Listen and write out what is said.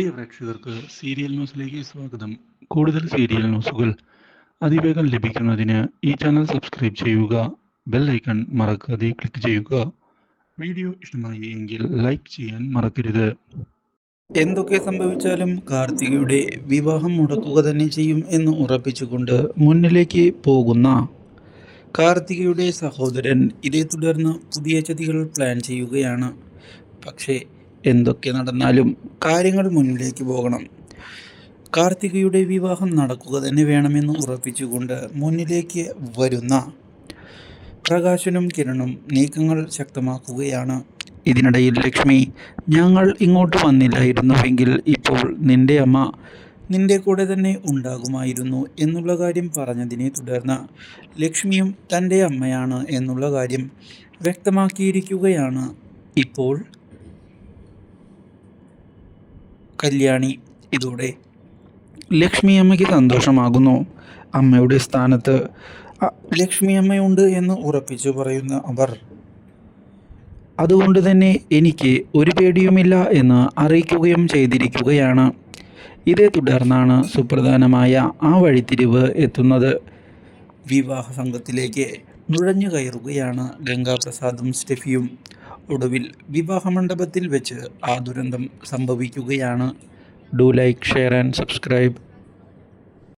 പ്രിയ പ്രേക്ഷകർക്ക് സീരിയൽ ന്യൂസിലേക്ക് സ്വാഗതം. കൂടുതൽ സീരിയൽ ന്യൂസുകൾ അതിവേഗം ലഭിക്കുന്നതിന് ഈ ചാനൽ സബ്സ്ക്രൈബ് ചെയ്യുക ബെൽ ഐക്കൺ മറക്കാതെ ക്ലിക്ക് ചെയ്യുക. വീഡിയോ ഇഷ്ടമായി എങ്കിൽ ലൈക്ക് ചെയ്യാൻ മറക്കരുത്. എന്തൊക്കെ സംഭവിച്ചാലും കാർത്തികയുടെ വിവാഹം മുടക്കുക തന്നെ ചെയ്യും എന്ന് ഉറപ്പിച്ചുകൊണ്ട് മുന്നിലേക്ക് പോകുന്ന കാർത്തികയുടെ സഹോദരൻ ഇതേ തുടർന്ന് പുതിയ ചതികൾ പ്ലാൻ ചെയ്യുകയാണ്. പക്ഷേ എന്തൊക്കെ നടന്നാലും കാര്യങ്ങൾ മുന്നിലേക്ക് പോകണം. കാർത്തികയുടെ വിവാഹം നടക്കുക തന്നെ വേണമെന്ന് ഉറപ്പിച്ചുകൊണ്ട് മുന്നിലേക്ക് വരുന്ന പ്രകാശനും കിരണും നീക്കങ്ങൾ ശക്തമാക്കുകയാണ്. ഇതിനിടയിൽ ലക്ഷ്മി ഞങ്ങൾ ഇങ്ങോട്ട് വന്നില്ലായിരുന്നുവെങ്കിൽ ഇപ്പോൾ നിന്റെ അമ്മ നിന്റെ കൂടെ തന്നെ ഉണ്ടാകുമായിരുന്നു എന്നുള്ള കാര്യം പറഞ്ഞതിനെ തുടർന്ന് ലക്ഷ്മിയും തന്റെ അമ്മയാണ് എന്നുള്ള കാര്യം വ്യക്തമാക്കിയിരിക്കുകയാണ്. ഇപ്പോൾ കല്യാണി ഇതോടെ. ലക്ഷ്മി അമ്മയ്ക്ക് സന്തോഷമാകുന്നു. അമ്മയുടെ സ്ഥാനത്ത് ലക്ഷ്മി അമ്മയുണ്ട് എന്ന് ഉറപ്പിച്ചു പറയുന്ന അവർ. അതുകൊണ്ട് തന്നെ എനിക്ക് ഒരു പേടിയുമില്ല എന്ന് അറിയിക്കുകയും ചെയ്തിരിക്കുകയാണ്. ഇതേ തുടർന്നാണ് സുപ്രധാനമായ ആ വഴിത്തിരിവ് എത്തുന്നത്. വിവാഹ സംഘത്തിലേക്ക് നുഴഞ്ഞു കയറുകയാണ് ഗംഗാപ്രസാദും സ്റ്റെഫിയും. ഒടുവിൽ വിവാഹ മണ്ഡപത്തിൽ വെച്ച് ആ ദുരന്തം സംഭവിക്കുകയാണ്. Do like share and subscribe